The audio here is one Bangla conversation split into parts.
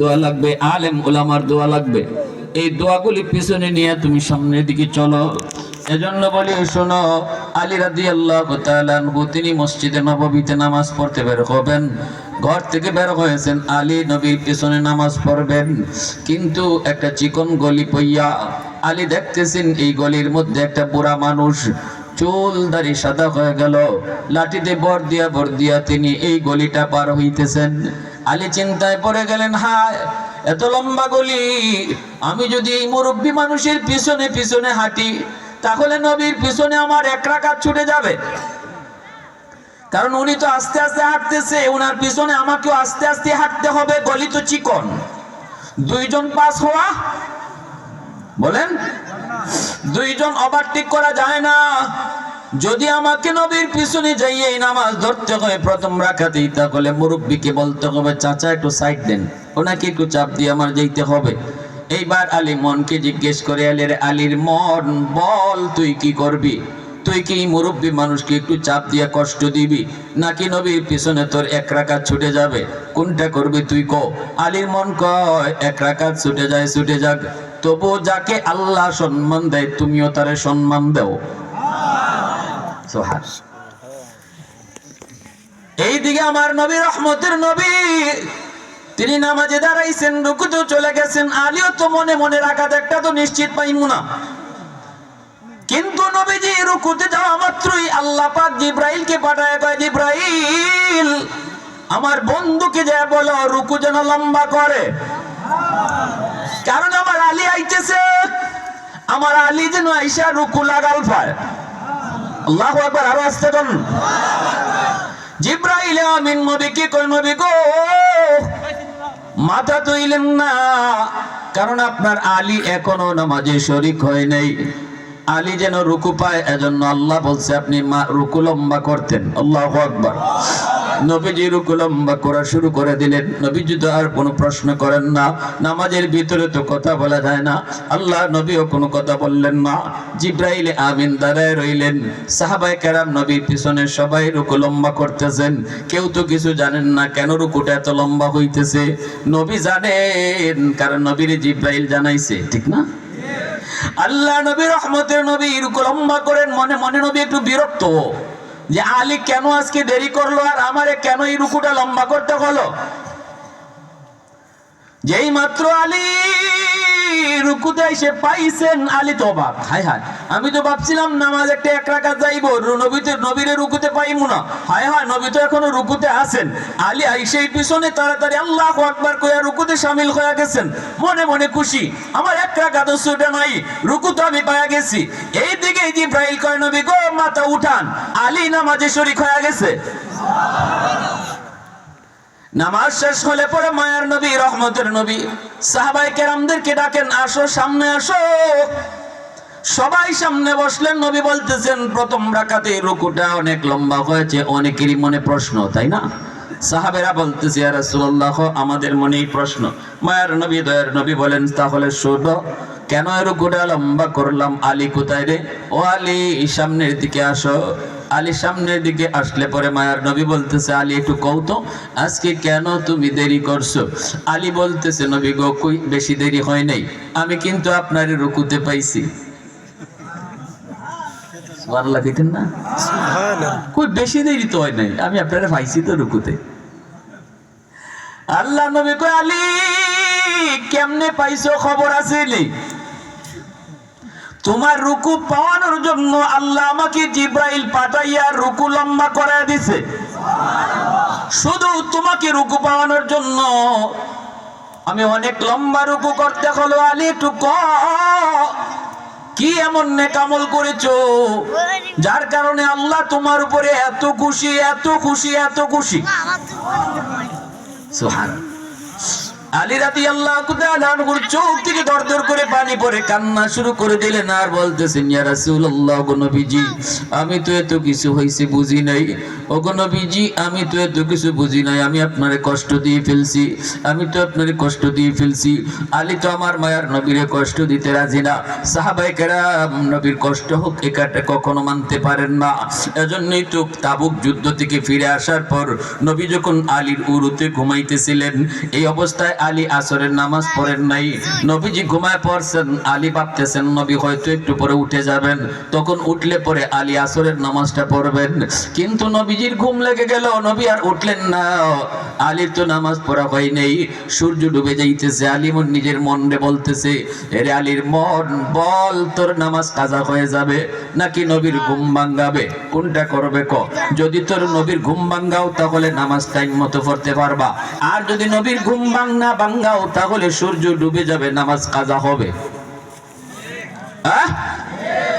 দোয়া লাগবে, আলেম ওলামার দোয়া লাগবে। এই দোয়াগুলি পিছনে নিয়ে তুমি সামনের দিকে চলো। এজন্য বলি, শোনো, আলী রাদি আল্লাহ তিনি মসজিদে নববীতে নামাজ পড়তে বের হবেন। ঘর থেকে বের হয়েছেন, আলী নবীর পিছনে নামাজ পড়বেন। কিন্তু একটা চিকন গলি পইয়া আলী দেখতেছেন, এই গলির মধ্যে একটা বুড়া মানুষ চুল দাড়ি সাদা হয়ে গেল। লাঠিতে বর দিয়া বর দিয়া তিনি এই গলিটা পার হইতেছেন। আলী চিন্তায় পড়ে গেলেন, হায়, এত লম্বা গলি। আমি যদি এই মুরব্বী মানুষের পিছনে পিছনে হাঁটি, তাহলে নবীর পিছনে আমার এক রাকাত ছুটে যাবে। কারণ উনি তো আস্তে আস্তে হাঁটতেছে ওনার পিছনে আমাকেও আস্তে আস্তে হাঁটতে হবে, গলি তো চিকন। দুইজন পাস হওয়া? বলেন, দুইজন ওভারটেক করা যায় না। যদি আমাকে নবীর পিছনে যাইয়ে নামাজ ধরতে হয়, প্রথম রাখাতেই তাহলে মুরব্বীকে বলতে হবে, চাচা, একটু সাইড দেন। ওনাকে একটু চাপ দিয়ে আমার যেতে হবে। এইবার আলী মনকে জিজ্ঞেস করে, আলের আলীর মন, বল, তুই কি করবি? তুই কি মুরব্বী মানুষকে একটু চাপ দিয়ে কষ্ট দিবি? নাকি নবীর পিছনে তোর এক রাকাত ছুটে যাবে? কোনটা করবি তুই ক? আলীর মন কয়, এক রাকাত ছুটে যায়, ছুটে যাক। তবু যাকে আল্লাহ সম্মান দেয়, তুমিও তারে সম্মান দাও। সোহান এইদিকে আমার নবী, রহমতের নবী, তিনি নামাজে দাঁড়াইছেন চলে গেছেন তো মনে মনে একটা তো নিশ্চিত পাইমু না। কিন্তু নবীজি রুকুতে যাওয়া মাত্রই আল্লাহ পাক জিব্রাইলকে পাঠায়, কয়, জিব্রাইল, আমার বন্ধুকে যা বলো, রুকু যেন লম্বা করে। কারণ আমার আলী আইতেছে, আমার আলী যেন আইসা রুকু লাগাল পায়। আল্লাহ একবার আরও আসতে দেন জিব্রাইল আমিন নবীকে কই নবী গো? মাথা তুইলেন না। কারণ আপনার আলী এখনও নামাজে শরিক হয় নাই। আলী যেন রুকু পায়, এজন্য আল্লাহ বলছে, আপনি রুকু লম্বা করতেন। আল্লাহ আকবার। নবীজি রুকু লম্বা করা শুরু করে দিলেন। নবীজি তো আর কোনো প্রশ্ন করেন না। নামাজের ভিতরে তো কথা বলা যায় না। আল্লাহ নবীও কোনো কথা বললেন না। জিব্রাইল আমিন দাঁড়ায় রইলেন। সাহাবাই কেরাম নবীর পিছনে সবাই রুকু লম্বা করতেছেন। কেউ তো কিছু জানেন না কেন রুকুটা এত লম্বা হইতেছে। নবী জানেন, কারণ নবীর জিব্রাইল জানাইছে, ঠিক না? আল্লাহ নবী রহমতের নবী রুকু লম্বা করেন, মনে মনে নবী একটু বিরক্ত। যে আলী কেন আজকে দেরি করল আর আমারে কেন এই রুকুটা লম্বা করতে হলো? যেই মাত্র আলী রুকুতে এসে পাইছেন আলী তো অবাক হায় হায়। আমি তো ভাবছিলাম নামাজ একটা এক রাখা যাইবো নবীতে নবীরে রুকুতে পাইমু না। হায় হায়, নবী তো এখনও রুকুতে আছেন। আলী আইসেই পিছনে তাড়াতাড়ি আল্লাহ আকবার কইয়া রুকুতে সামিল হয়ে গেছেন। মনে মনে খুশি, আমার এক রাকাত ছুটে নাই, রুকু তো আমি পায়া গেছি। এই দিকে জিব্রাইল কয়, নবী গো, মাথা উঠান। আলী নামাজে শরীক হয়ে গেছে। নামাজ শেষ হলে পরে মায়ার নবী, রহমতের নবী। সাহাবাই কেরামদেরকে ডাকেন, আসো, সামনে আসো। সবাই সামনে বসলেন, নবী বলতেছেন, প্রথম রাকাতে রুকুটা অনেক লম্বা হয়েছে, অনেকেরই মনে প্রশ্ন, তাই না? সাহাবেরা বলতেছে আর আমাদের মনেই প্রশ্ন। মায়ার নবী, দয়ার নবী বলেন, তাহলে শোনো কেন রুকুটা লম্বা করলাম? আলী কোথায় রে? ও আলী, সামনের দিকে আসো। আলী সামনের দিকে আসলে পরে মায়ার নবী বলতেছে আলী একটু কৌত আজকে কেন তুমি দেরি করছ? আলী বলতেছে নবী গো কই বেশি দেরি হয় নাই আমি কিন্তু আপনার রুকুতে পাইছি। সুবহানাল্লাহ কইতেন না? কই বেশি দেরি তো হয় নাই আমি আপনারা পাইছি তো রুকুতে। আল্লাহ নবী কই আলী কেমনে পাইছো খবর আছে? তোমার রুকু পাওয়ানোর জন্য আল্লাহ আমাকে জিব্রাইল পাঠাইয়া রুকু লম্বা করে দিছে। শুধু তোমাকে রুকু পাওয়ানোর জন্য। আমি অনেক লম্বা রুকু করতে হলো, আলী, একটু ক। কি এমন নেকামল করেছ? যার কারণে আল্লাহ তোমার উপরে এত খুশি এত খুশি এত খুশি। সুহান আলী রাতি আল্লাহ চোখ থেকে করে পানি পড়ে কান্না শুরু করে দিলেন আর বলতেছেন নবীজি, আমি তো এত কিছু হইছে বুঝি নাই। ও আমি তো এত কিছু বুঝি নাই। আমি আপনারে কষ্ট দিয়ে ফেলছি, আমি তো আপনারে কষ্ট দিয়ে ফেলছি। আলী তো আমার মায়ার নবীরে কষ্ট দিতে রাজি না। সাহাবাই নবীর কষ্ট হোক একাটা কখনো মানতে পারেন না। এজন্যই তো তাবুক যুদ্ধ থেকে ফিরে আসার পর নবী যখন আলীর উরুতে ঘুমাইতেছিলেন, এই অবস্থায় আলী আসরের নামাজ পড়েন নাই। নবীজি ঘুমায় পড়ছেন, আলী ভাবতেছেন, নবী হয়তো একটু পরে উঠে যাবেন। তখন উঠলে পরে আলী আসরের নামাজটা পড়বেন। কিন্তু নবীজির ঘুম লেগে গেল, নবী আর উঠলেন না। আলীর তো নামাজ পড়া হয় নেই। সূর্য ডুবে যাইতেছে আলী মন নিজের মনে বলতেছে, এরে আলীর মন বল, তোর নামাজ কাজা হয়ে যাবে নাকি নবীর ঘুম ভাঙ্গাবে? কোনটা করবে ক? যদি তোর নবীর ঘুম ভাঙ্গাও, তাহলে নামাজ টাইম মতো পড়তে পারবা। আর যদি নবীর ঘুম ভাঙ্গা ভাঙ্গাও, তাহলে সূর্য ডুবে যাবে, নামাজ কাজা হবে। আহ?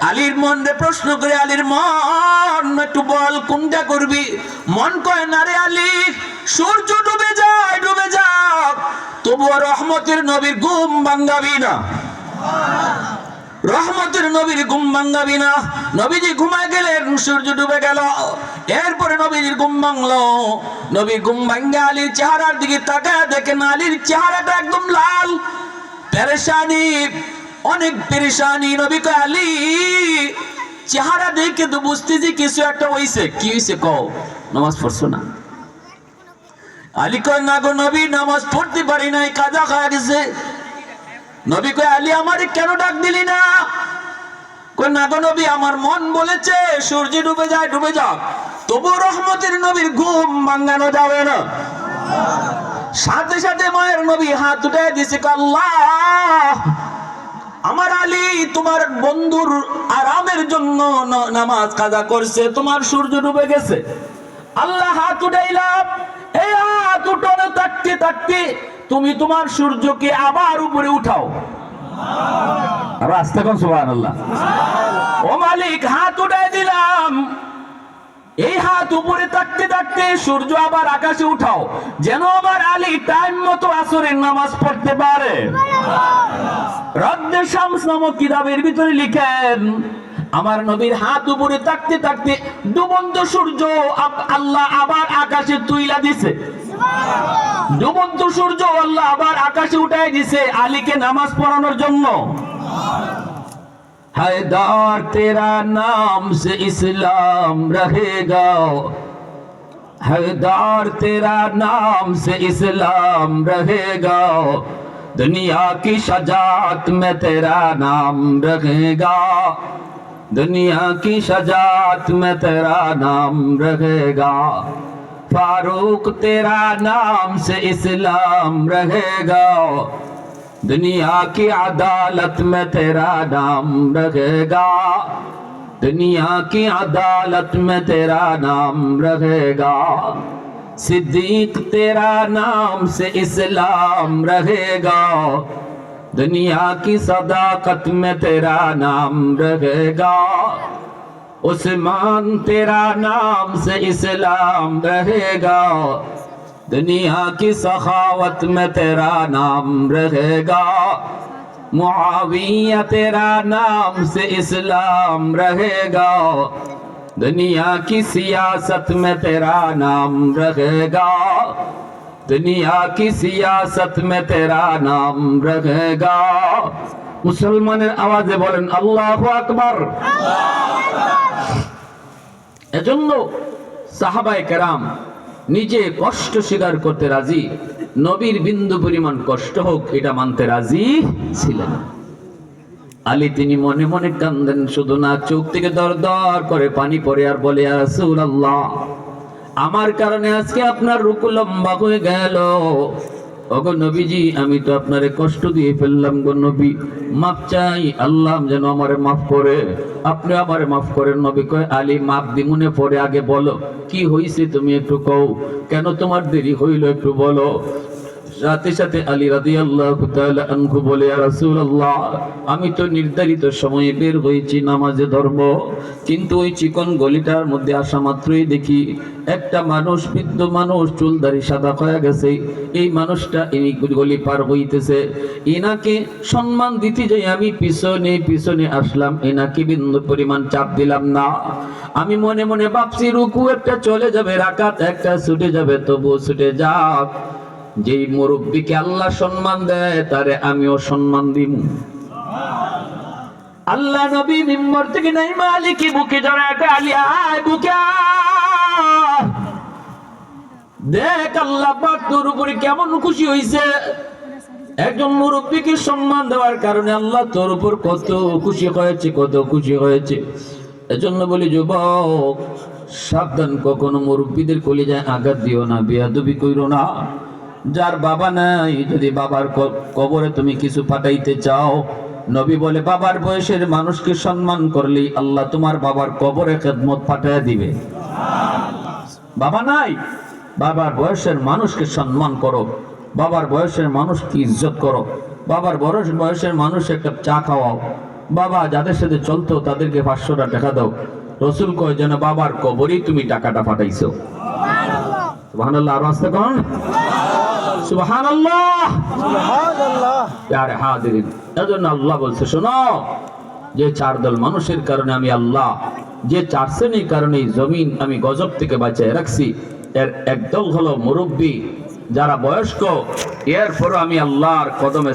আলীর মন রে প্রশ্ন করে আলীর মন, একটু বল কোনটা করবি? মন কয় না রে আলী, সূর্য ডুবে যায়, ডুবে যাক, তবুও রহমতের নবীর ঘুম ভাঙ্গাবি না। রহমতের নবীর ঘুম ভাঙ্গাবি না। নবীজি ঘুমায় গেলেন, সূর্য ডুবে গেল। এরপরে নবীজির ঘুম ভাঙলো। নবী ঘুম ভাঙ্গে আলীর চেহারার দিকে তাকায় দেখেন আলীর চেহারাটা একদম লাল পেরেশানি অনেক পেরেশানি নবী কয় আলী চেহারা দেখে তো বুঝতেছি কিছু একটা হইছে। কি হইছে কও? নামাজ পড়ছো না? আলী কয় না গো নবী নামাজ পড়তে পারি নাই কাজা খাওয়া গেছে। নবী কয় আলী আমার কেন ডাক দিলি না? কই না গো নবী আমার মন বলেছে সূর্য ডুবে যায় ডুবে যাক। তবু রহমতের নবীর ঘুম ভাঙানো যাবে না। সাথে সাথে মায়ের নবী হাত উঠে দিছে কয়, আলী তোমার বন্ধুর আরামের জন্য নামাজ কাজা করছে, তোমার সূর্য ডুবে গেছে। আল্লাহ হাত উঠাইলাম। এই হাত উঠানো থাকতে থাকতে তুমি তোমার সূর্যকে আবার উপরে উঠাও। রাস্তা কোন আল্লাহ ও মালিক, হাত উঠাই দিলাম। হাত উপরে থাকতে থাকতে সূর্য আবার আকাশে উঠাও, যেন আমার আলী টাইম মতো আসরের নামাজ পড়তে পারে। রদ্দে শামস নামক কিতাবের ভিতরে লিখেন, আমার নবীর হাত উপরে থাকতে থাকতে ডুবন্ত সূর্য আল্লাহ আবার আকাশে তুইলা দিছে। ডুবন্ত সূর্য আল্লাহ আবার আকাশে উঠাই দিছে আলীকে নামাজ পড়ানোর জন্য। हैदर, तेरा नाम से इस्लाम रहेगा। हैदर, तेरा नाम से इस्लाम रहेगा। दुनिया की शजात में तेरा नाम रहेगा। दुनिया की शजात में तेरा नाम रहेगा। फारूक, तेरा नाम से इस्लाम रहेगा। दुनिया की अदालत में तेरा नाम रहेगा। दुनिया की अदालत में तेरा नाम रहेगा। सिद्दीक तेरा नाम से इस्लाम रहेगा। दुनिया की सदाकत में तेरा नाम रहेगा। उस्मान तेरा नाम से इस्लाम रहेगा। दुनिया की सखावत में तेरा नाम रहेगा मुआविया तेरा नाम से इस्लाम रहेगा दुनिया की सियासत में तेरा नाम रहेगा दुनिया की सियासत में तेरा नाम रहेगा মুসলমানের আওয়াজে বলেন আল্লাহু আকবার এজন্য সাহাবায়ে কেরাম নিজে কষ্ট স্বীকার করতে রাজি, নবীর বিন্দু পরিমাণ কষ্ট হোক, এটা মানতে রাজি ছিলেন। আলী তিনি মনে মনে কান্দেন, শুধু না চোখ থেকে দর দর করে পানি পরে আর বলে রাসূলুল্লাহ, আমার কারণে আজকে আপনার রুকু লম্বা হয়ে গেল। ওগো নবীজি, আমি তো আপনারে কষ্ট দিয়ে ফেললাম গো নবী। মাফ চাই, আল্লাহ যেন আমারে মাফ করে। আপনি আমারে মাফ করেন নবী। কয়, আলী মাফ দিমুনে পরে আগে বলো, কি হইছে তুমি একটু কও। কেন তোমার দেরি হইল একটু বলো। সাথে সাথে আলী রাদি আল্লাহ আনহু বলে রাসূলুল্লাহ, আমি তো নির্ধারিত সময়ে বের হয়েছি নামাজে ধর্ম, কিন্তু ওই চিকন গলিটার মধ্যে আসা মাত্রই দেখি একটা মানুষ, বৃদ্ধ মানুষ, চুলদারি সাদা হয়ে গেছে। এই মানুষটা এই গলি পার হইতেছে। এনাকে সম্মান দিতে যাই আমি পিছনে পিছনে আসলাম। এনাকে বিন্দু পরিমাণ চাপ দিলাম না। আমি মনে মনে ভাবছি, রুকু একটা চলে যাবে, রাকাত একটা ছুটে যাবে তবু ছুটে যাক। যেই মুরব্বীকে আল্লাহ সম্মান দেয়, তারে আমিও সম্মান দিব আল্লাহ নবী মিম্বর থেকে নাই মালিকি বুকে জড়ায় আলী, আয় বুকে দেখ আল্লাহ পাক তোর উপরে কেমন খুশি হয়েছে একজন মুরব্বীকে সম্মান দেওয়ার কারণে আল্লাহ তোর উপর কত খুশি হয়েছে, কত খুশি হয়েছে। এজন্য বলি, যুবক, সাবধান, কখনো মুরব্বীদের কলিজায় আঘাত দিও না, বেয়াদবি কইরো না। যার বাবা নাই যদি বাবার কবরে তুমি কিছু পাঠাইতে চাও নবী বলে বাবার বয়সের মানুষকে সম্মান করলেই আল্লাহ তোমার বাবার কবরে খেদমত পাঠাইয়া দিবে। বাবা নাই বাবার বয়সের মানুষকে সম্মান করো। বাবার বয়সের মানুষকে ইজ্জত করো। বাবার বয়স বয়সের মানুষ একটা চা খাওয়াও। বাবা যাদের সাথে চলতো তাদেরকে পাঁচশোটা টাকা দাও। রসুল কয় যেন বাবার কবরেই তুমি টাকাটা পাঠাইছো। সুবহানাল্লাহ আর আস্তে কোন। সুবহানাল্লাহ। প্যারে হাজিরিন এজন্য আল্লাহ বলছে শোনো যে চার দল মানুষের কারণে আমি আল্লাহ যে চার শ্রেণির কারণে জমিন আমি গজব থেকে বাঁচিয়ে রাখছি এর একদল হলো মুরব্বী যারা বয়স্ক এরপরও আমি আল্লাহর কদমে